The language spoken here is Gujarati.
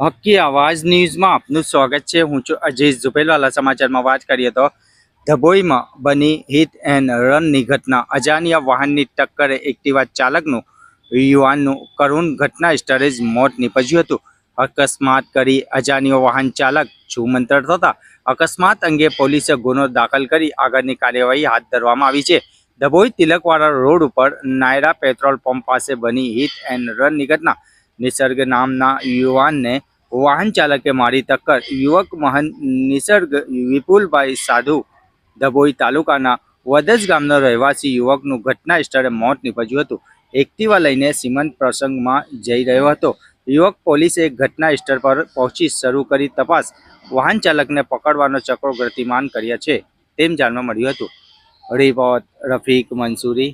હક્કી આવાજ ન્યૂઝમાં આપનું સ્વાગત છે. હું છું અજય ઝુપેલવાલા સમાચારમાં વાત કરીએ તો ધભોઈમાં બની હિટ એન્ડ રનની ઘટના. અજાણ્યા વાહનની ટક્કરે એક્ટિવા ચાલકનું યુવાનનું કરુણ ઘટના સ્થળે જ મોત નીપજ્યું હતું. અકસ્માત કરી અજાણ્યો વાહન ચાલક જુમંતર થતા અકસ્માત અંગે પોલીસે ગુનો દાખલ કરી આગળની કાર્યવાહી હાથ ધરવામાં આવી છે. ધબોઈ તિલકવાડા રોડ ઉપર નાયરા પેટ્રોલ પંપ પાસે બની હિટ એન્ડ રનની ઘટના. નિસર્ગ નામના યુવાનને વાહન ચાલકે મારી ટક્કર. યુવક મહંત નિસર્ગ વિપુલભાઈ સાધુ ધબોઈ તાલુકાના વદજ ગામનો રહેવાસી યુવકનું ઘટના સ્થળે મોત નીપજ્યું હતું. એક્ટિવા લઈને સીમંત પ્રસંગમાં જઈ રહ્યો હતો. યુવક પોલીસે ઘટના સ્થળ પર પહોંચી શરૂ કરી તપાસ. વાહન ચાલકને પકડવાનો ચક્રો ગતિમાન કર્યા છે તેમ જાણવા મળ્યું હતું. રિપોર્ટ રફીક મંસૂરી.